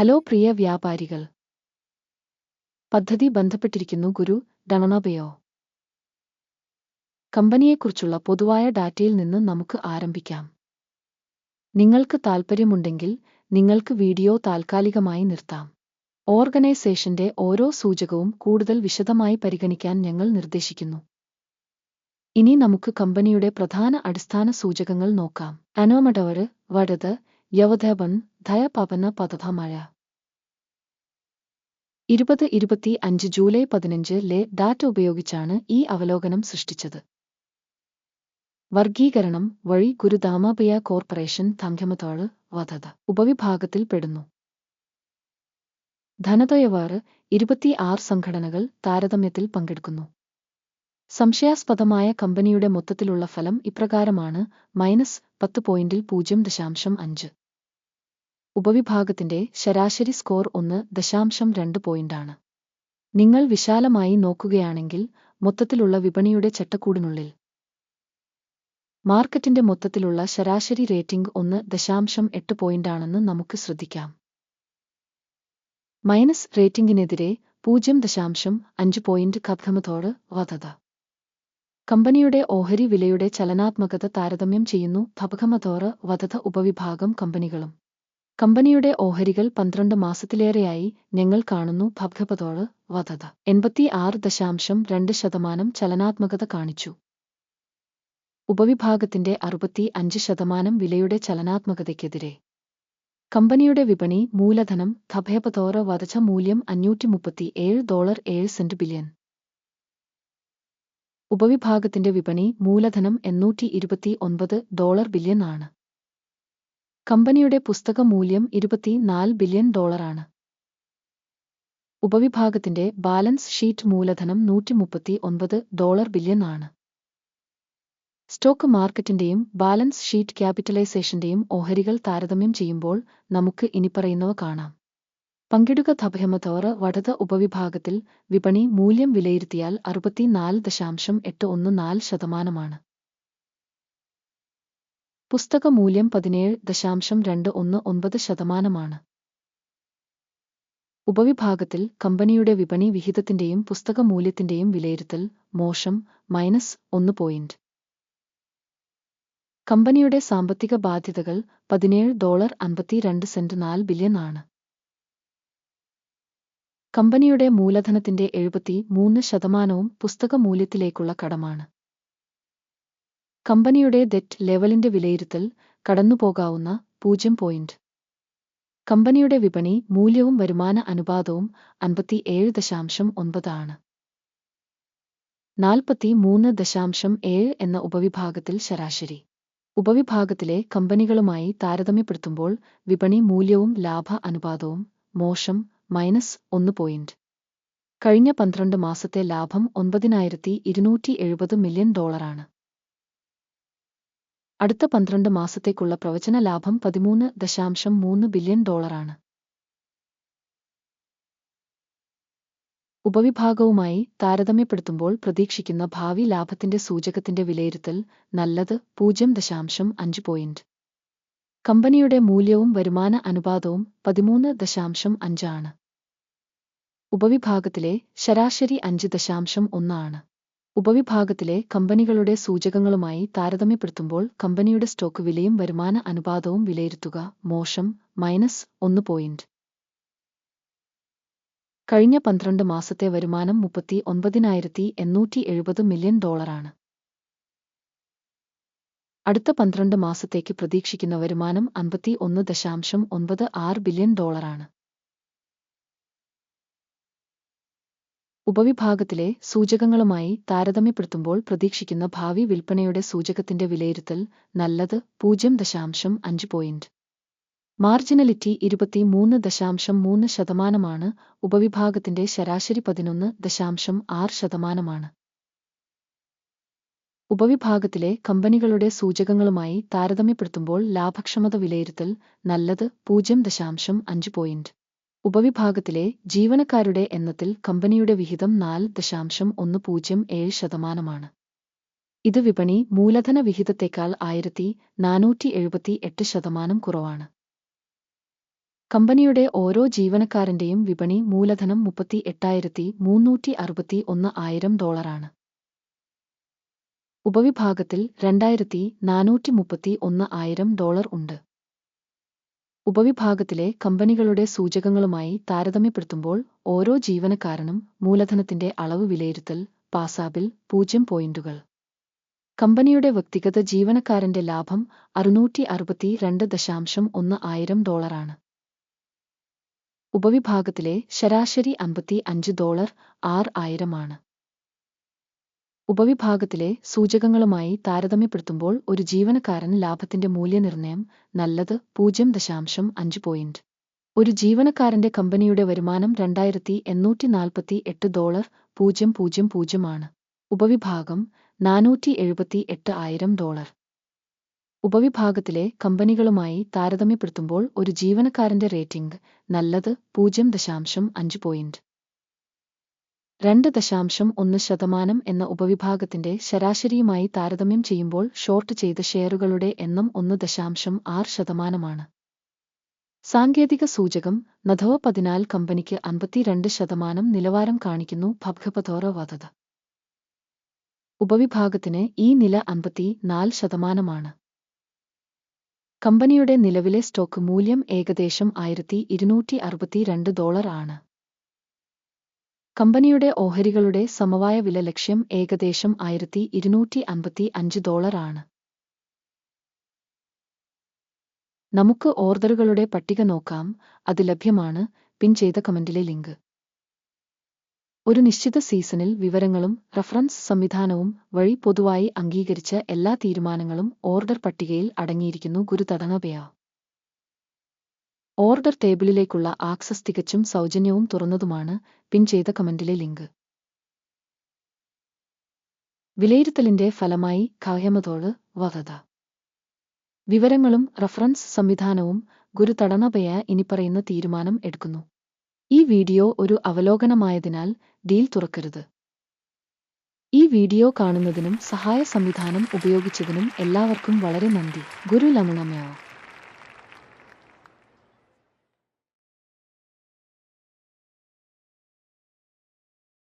Hello പ്രിയ വ്യാപാരികൾ. പദ്ധതി ബന്ധപ്പെട്ടിരിക്കുന്നു ഗുരു ഡണണബയോ കമ്പനിയെക്കുറിച്ചുള്ള പൊതുവായ ഡാറ്റയിൽ നിന്ന് നമുക്ക് ആരംഭിക്കാം. നിങ്ങൾക്ക് താൽപ്പര്യമുണ്ടെങ്കിൽ നിങ്ങൾക്ക് വീഡിയോ താൽക്കാലികമായി നിർത്താം. ഓർഗനൈസേഷന്റെ ഓരോ സൂചകവും കൂടുതൽ വിശദമായി പരിഗണിക്കാൻ ഞങ്ങൾ നിർദ്ദേശിക്കുന്നു. ഇനി നമുക്ക് കമ്പനിയുടെ പ്രധാന അടിസ്ഥാന സൂചകങ്ങൾ നോക്കാം. അനോമടവര് വടത് യവധബൻ ധയപവന പദഭമഴ ഇരുപത് ഇരുപത്തി അഞ്ച് ജൂലൈ പതിനഞ്ച് ലെ ഡാറ്റ ഉപയോഗിച്ചാണ് ഈ അവലോകനം സൃഷ്ടിച്ചത്. വർഗീകരണം വഴി ഗുരുദാമാബിയ കോർപ്പറേഷൻ തങ്കമതോൾ വധത ഉപവിഭാഗത്തിൽ പെടുന്നു. ധനതയവാറ് ഇരുപത്തിയാറ് സംഘടനകൾ താരതമ്യത്തിൽ പങ്കെടുക്കുന്നു. സംശയാസ്പദമായ കമ്പനിയുടെ മൊത്തത്തിലുള്ള ഫലം ഇപ്രകാരമാണ് മൈനസ് പത്ത് പോയിന്റിൽ പൂജ്യം ദശാംശം അഞ്ച്. ഉപവിഭാഗത്തിന്റെ ശരാശരി സ്കോർ ഒന്ന് ദശാംശം രണ്ട് പോയിന്റാണ് നിങ്ങൾ വിശാലമായി നോക്കുകയാണെങ്കിൽ മൊത്തത്തിലുള്ള വിപണിയുടെ ചട്ടക്കൂടിനുള്ളിൽ. മാർക്കറ്റിന്റെ മൊത്തത്തിലുള്ള ശരാശരി റേറ്റിംഗ് ഒന്ന് ദശാംശം എട്ട് പോയിന്റാണെന്ന് നമുക്ക് ശ്രദ്ധിക്കാം. മൈനസ് റേറ്റിംഗിനെതിരെ പൂജ്യം ദശാംശം അഞ്ച് പോയിന്റ് കബ്ധമതോട് വധത. കമ്പനിയുടെ ഓഹരി വിലയുടെ ചലനാത്മകത താരതമ്യം ചെയ്യുന്നു ഭബകമതോറ് വധത ഉപവിഭാഗം കമ്പനികളും. കമ്പനിയുടെ ഓഹരികൾ പന്ത്രണ്ട് മാസത്തിലേറെയായി ഞങ്ങൾ കാണുന്നു ഭബ്ഘപതോൾ വധത. എൺപത്തി ആറ് ദശാംശം രണ്ട് ശതമാനം ചലനാത്മകത കാണിച്ചു. ഉപവിഭാഗത്തിന്റെ അറുപത്തി അഞ്ച് ശതമാനം വിലയുടെ ചലനാത്മകതയ്ക്കെതിരെ. കമ്പനിയുടെ വിപണി മൂലധനം ഖഭേപതോറ വധച്ച മൂല്യം അഞ്ഞൂറ്റി മുപ്പത്തി ഏഴ് ഡോളർ ഏഴ് സെന്റ് ബില്യൺ. ഉപവിഭാഗത്തിന്റെ വിപണി മൂലധനം എണ്ണൂറ്റി ഇരുപത്തി ഒൻപത് ഡോളർ ബില്യൺ ആണ്. കമ്പനിയുടെ പുസ്തക മൂല്യം ഇരുപത്തിനാല് ബില്യൺ ഡോളറാണ്. ഉപവിഭാഗത്തിന്റെ ബാലൻസ് ഷീറ്റ് മൂലധനം നൂറ്റി മുപ്പത്തി ഒൻപത് ഡോളർ ബില്യൺ ആണ്. സ്റ്റോക്ക് മാർക്കറ്റിന്റെയും ബാലൻസ് ഷീറ്റ് ക്യാപിറ്റലൈസേഷന്റെയും ഓഹരികൾ താരതമ്യം ചെയ്യുമ്പോൾ നമുക്ക് ഇനിപ്പറയുന്നവ കാണാം. പങ്കിടുക ധഭയമതോറ് വടത ഉപവിഭാഗത്തിൽ വിപണി മൂല്യം വിലയിരുത്തിയാൽ അറുപത്തിനാല് ദശാംശം എട്ട് ഒന്ന് നാല് ശതമാനമാണ്. പുസ്തക മൂല്യം പതിനേഴ് ദശാംശം രണ്ട് ഒന്ന് ഒൻപത് ശതമാനമാണ്. ഉപവിഭാഗത്തിൽ കമ്പനിയുടെ വിപണി വിഹിതത്തിന്റെയും പുസ്തക മൂല്യത്തിന്റെയും വിലയിരുത്തൽ മോശം മൈനസ് ഒന്ന് പോയിന്റ്. കമ്പനിയുടെ സാമ്പത്തിക ബാധ്യതകൾ പതിനേഴ് ഡോളർ അൻപത്തിരണ്ട് സെന്റ് നാല് ബില്യൺ ആണ്. കമ്പനിയുടെ മൂലധനത്തിന്റെ എഴുപത്തി മൂന്ന് ശതമാനവും പുസ്തക മൂല്യത്തിലേക്കുള്ള കടമാണ്. കമ്പനിയുടെ ഡെറ്റ് ലെവലിന്റെ വിലയിരുത്തൽ കടന്നുപോകാവുന്ന പൂജ്യം പോയിന്റ്. കമ്പനിയുടെ വിപണി മൂല്യവും വരുമാന അനുപാതവും അൻപത്തി ഏഴ് ദശാംശം ഒൻപതാണ് നാൽപ്പത്തി മൂന്ന് ദശാംശം ഏഴ് എന്ന ഉപവിഭാഗത്തിൽ ശരാശരി. ഉപവിഭാഗത്തിലെ കമ്പനികളുമായി താരതമ്യപ്പെടുത്തുമ്പോൾ വിപണി മൂല്യവും ലാഭ അനുപാതവും മോശം മൈനസ് ഒന്ന് പോയിന്റ്. കഴിഞ്ഞ പന്ത്രണ്ട് മാസത്തെ ലാഭം ഒൻപതിനായിരത്തി ഇരുന്നൂറ്റി എഴുപത് മില്യൺ ഡോളറാണ്. അടുത്ത പന്ത്രണ്ട് മാസത്തേക്കുള്ള പ്രവചന ലാഭം പതിമൂന്ന് ദശാംശം മൂന്ന് ബില്യൺ ഡോളറാണ്. ഉപവിഭാഗവുമായി താരതമ്യപ്പെടുത്തുമ്പോൾ പ്രതീക്ഷിക്കുന്ന ഭാവി ലാഭത്തിന്റെ സൂചകത്തിന്റെ വിലയിരുത്തൽ നല്ലത് പൂജ്യം ദശാംശം അഞ്ച് പോയിന്റ് കമ്പനിയുടെ മൂല്യവും വരുമാന അനുപാതവും പതിമൂന്ന് ദശാംശം അഞ്ചാണ് ഉപവിഭാഗത്തിലെ ശരാശരി അഞ്ച് ദശാംശം ഒന്നാണ് ഉപവിഭാഗത്തിലെ കമ്പനികളുടെ സൂചകങ്ങളുമായി താരതമ്യപ്പെടുത്തുമ്പോൾ കമ്പനിയുടെ സ്റ്റോക്ക് വിലയും വരുമാന അനുപാതവും വിലയിരുത്തുക. മോശം. മൈനസ് ഒന്ന് പോയിന്റ്. കഴിഞ്ഞ പന്ത്രണ്ട് മാസത്തെ വരുമാനം മുപ്പത്തി ഒൻപതിനായിരത്തി എണ്ണൂറ്റി എഴുപത് മില്യൺ ഡോളറാണ്. അടുത്ത പന്ത്രണ്ട് മാസത്തേക്ക് പ്രതീക്ഷിക്കുന്ന വരുമാനം അൻപത്തി ഒന്ന് ദശാംശം ഒൻപത് ആറ് ബില്യൺ ഡോളറാണ്. ഉപവിഭാഗത്തിലെ സൂചകങ്ങളുമായി താരതമ്യപ്പെടുത്തുമ്പോൾ പ്രതീക്ഷിക്കുന്ന ഭാവി വിൽപ്പനയുടെ സൂചകത്തിന്റെ വിലയിരുത്തൽ നല്ലത് പൂജ്യം ദശാംശം അഞ്ച് പോയിന്റ് മാർജിനലിറ്റി ഇരുപത്തിമൂന്ന് ദശാംശം മൂന്ന് ശതമാനമാണ് ഉപവിഭാഗത്തിന്റെ ശരാശരി പതിനൊന്ന് ദശാംശം ആറ് ശതമാനമാണ്. ഉപവിഭാഗത്തിലെ കമ്പനികളുടെ സൂചകങ്ങളുമായി താരതമ്യപ്പെടുത്തുമ്പോൾ ലാഭക്ഷമത വിലയിരുത്തൽ നല്ലത് പൂജ്യം ദശാംശം അഞ്ച് പോയിന്റ് ഉപവിഭാഗത്തിലെ ജീവനക്കാരുടെ എണ്ണത്തിൽ കമ്പനിയുടെ വിഹിതം നാല് ദശാംശം ഒന്ന് പൂജ്യം ഏഴ് ശതമാനമാണ്. ഇത് വിപണി മൂലധന വിഹിതത്തേക്കാൾ ആയിരത്തി നാനൂറ്റി എഴുപത്തി എട്ട് ശതമാനം കുറവാണ്. കമ്പനിയുടെ ഓരോ ജീവനക്കാരന്റെയും വിപണി മൂലധനം മുപ്പത്തി എട്ടായിരത്തി മുന്നൂറ്റി അറുപത്തി ഒന്ന് ആയിരം ഡോളറാണ്. ഉപവിഭാഗത്തിൽ രണ്ടായിരത്തി നാനൂറ്റി മുപ്പത്തി ഒന്ന് ആയിരം ഡോളർ ഉണ്ട്. ഉപവിഭാഗത്തിലെ കമ്പനികളുടെ സൂചകങ്ങളുമായി താരതമ്യപ്പെടുത്തുമ്പോൾ ഓരോ ജീവനക്കാരനും മൂലധനത്തിന്റെ അളവ് വിലയിരുത്തൽ പാസാബിൽ പൂജ്യം പോയിന്റുകൾ. കമ്പനിയുടെ വ്യക്തിഗത ജീവനക്കാരന്റെ ലാഭം അറുന്നൂറ്റി അറുപത്തി രണ്ട് ദശാംശം ഒന്ന് ആയിരം ഡോളറാണ്. ഉപവിഭാഗത്തിലെ ശരാശരി അമ്പത്തി അഞ്ച് ഡോളർ ആറ് ആയിരമാണ്. ഉപവിഭാഗത്തിലെ സൂചകങ്ങളുമായി താരതമ്യപ്പെടുത്തുമ്പോൾ ഒരു ജീവനക്കാരൻ ലാഭത്തിന്റെ മൂല്യനിർണയം നല്ലത് പൂജ്യം ദശാംശം അഞ്ച് പോയിന്റ് ഒരു ജീവനക്കാരന്റെ കമ്പനിയുടെ വരുമാനം രണ്ടായിരത്തി എണ്ണൂറ്റി നാൽപ്പത്തി എട്ട് ഡോളർ പൂജ്യം പൂജ്യം പൂജ്യമാണ് ഉപവിഭാഗം നാനൂറ്റി എഴുപത്തി എട്ട് ആയിരം ഡോളർ. ഉപവിഭാഗത്തിലെ കമ്പനികളുമായി താരതമ്യപ്പെടുത്തുമ്പോൾ ഒരു ജീവനക്കാരന്റെ റേറ്റിംഗ് നല്ലത് പൂജ്യം ദശാംശം അഞ്ച് പോയിന്റ് രണ്ട് ദശാംശം ഒന്ന് ശതമാനം എന്ന ഉപവിഭാഗത്തിന്റെ ശരാശരിയുമായി താരതമ്യം ചെയ്യുമ്പോൾ ഷോർട്ട് ചെയ്ത ഷെയറുകളുടെ എണ്ണം ഒന്ന് ദശാംശം ആറ് ശതമാനമാണ്. സാങ്കേതിക സൂചകം നധവ പതിനാല് കമ്പനിക്ക് അൻപത്തിരണ്ട് ശതമാനം നിലവാരം കാണിക്കുന്നു ഭബ്ഖപതോറ വധത. ഉപവിഭാഗത്തിന് ഈ നില അൻപത്തി നാല് ശതമാനമാണ്. കമ്പനിയുടെ നിലവിലെ സ്റ്റോക്ക് മൂല്യം ഏകദേശം ആയിരത്തി ഇരുന്നൂറ്റി അറുപത്തിരണ്ട് ഡോളർ ആണ്. കമ്പനിയുടെ ഓഹരികളുടെ സമവായ വില ലക്ഷ്യം ഏകദേശം ആയിരത്തി ഇരുന്നൂറ്റി അൻപത്തി അഞ്ച് ഡോളറാണ് നമുക്ക് ഓർഡറുകളുടെ പട്ടിക നോക്കാം. അത് ലഭ്യമാണ്. പിൻ ചെയ്ത കമന്റിലെ ലിങ്ക്. ഒരു നിശ്ചിത സീസണിൽ വിവരങ്ങളും റഫറൻസ് സംവിധാനവും വഴി പൊതുവായി അംഗീകരിച്ച എല്ലാ തീരുമാനങ്ങളും ഓർഡർ പട്ടികയിൽ അടങ്ങിയിരിക്കുന്നു ഗുരുതടങ്ങപയ ഓർഡർ ടേബിളിലേക്കുള്ള ആക്സസ് തികച്ചും സൗജന്യവും തുറന്നതുമാണ് പിൻ ചെയ്ത കമന്റിലെ ലിങ്ക്. വിലയിരുത്തലിന്റെ ഫലമായി ഖാഹ്യമതോൾ വധത വിവരങ്ങളും റഫറൻസ് സംവിധാനവും ഗുരുതടണപയ ഇനിപ്പറയുന്ന തീരുമാനം എടുക്കുന്നു. ഈ വീഡിയോ ഒരു അവലോകനമായതിനാൽ ഡീൽ തുറക്കരുത്. ഈ വീഡിയോ കാണുന്നതിനും സഹായ സംവിധാനം ഉപയോഗിച്ചതിനും എല്ലാവർക്കും വളരെ നന്ദി. ഗുരു ലമണമയോ